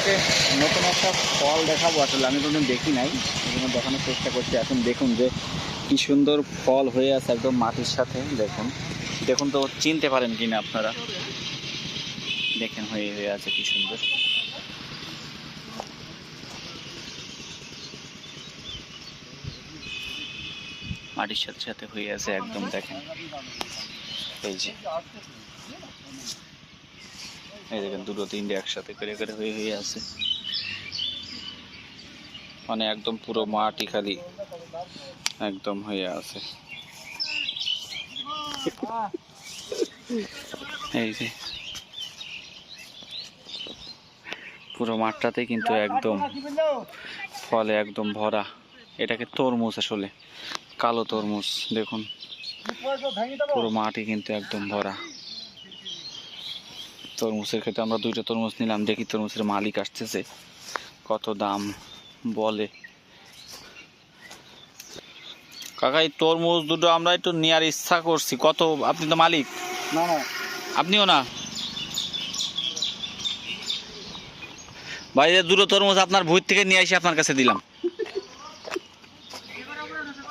আজকে নতুন একটা ফল দেখাবো। আসলে আমি কোনোদিন দেখি নাই। দেখানোর চেষ্টা করছি। এখন দেখুন যে কি সুন্দর ফল হয়ে আছে একদম মাটির সাথে। দেখুন। দেখুন তো চিনতে পারেন কিনা আপনারা। দেখেন হয়ে হয়ে আছে কি সুন্দর। মাটির সাথে সাথে হয়ে আছে একদম, দেখেন। এই যে। এই দেখেন দুটো তিনটে একসাথে করে করে হয়ে হয়ে আছে। মানে একদম পুরো মাটি খালি একদম হয়ে আছে। এই যে পুরো মাঠটাতে কিন্তু একদম ফলে একদম ভরা। এটাকে তরমুজ আসলে, কালো তরমুজ, দেখুন। পুরো মাটি কিন্তু একদম ভরা। তরমুজের ক্ষেত্রে আমরা দুইটা তরমুজ নিলাম দেখি তরমুজের মালিক আসতেছে কত দাম বলে। কাকা এই তরমুজ দুটো আমরা একটু নেওয়ার ইচ্ছা করছি কত? আপনি তো মালিক। না না। আপনিও না? বাইরে দুটো তরমুজ আপনার ভূত থেকে নিয়ে এসে আপনার কাছে দিলাম।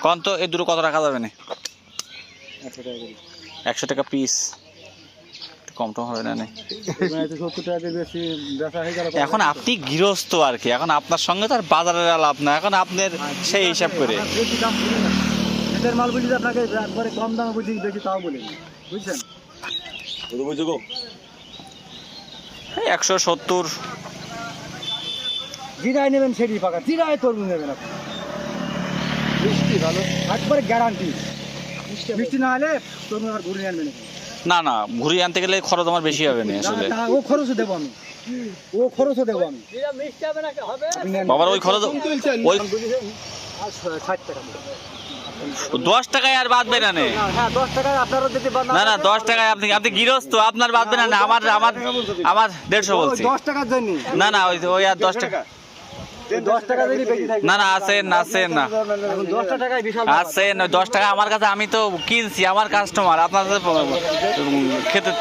কন তো এই দুটো কত টাকা যাবে না? একশো টাকা পিস কম টম হবে না নে? এখানে হয়ে আপনি গৃহস্থ আর কি এখন আপনার সঙ্গে তো আর বাজারের লাভ না এখন আপনার সেই হিসাব করে। নিজের মাল বুঝি আপনাকে একবারে কম দামে বুঝি বেশি তাও বলি বুঝছেন? একশো সত্তর। জিরায় নেবেন সেটি পাকা জিরায় তরমুজ নেবেন আপনি। মিষ্টি ভালো। একবারে গ্যারান্টি মিষ্টি না হলে তরমুজ আর ঘুরে আনবেন। না না ঘুরিয়ে আনতে গেলে খরচ আমার বেশি হবে না আসলে। ও খরচও দেবো আমি। ও খরচও দেবো আমি। বাবার ওই খরচ ওই দশ টাকায় আর বাঁধবে না নে। না, হ্যাঁ দশ যদি না না দশ টাকায় আপনি আপনি গৃহস্থ আপনার বাঁধবে না না আমার আমার আমার দেড়শো বলছি। দশ টাকার জন্য। না না ওই ওই আর দশ টাকা। না না আছেন আছেন না। ওই দশ টাকা আমার কাছে আমি তো কিনছি আমার কাস্টমার আপনার ক্ষেত্রে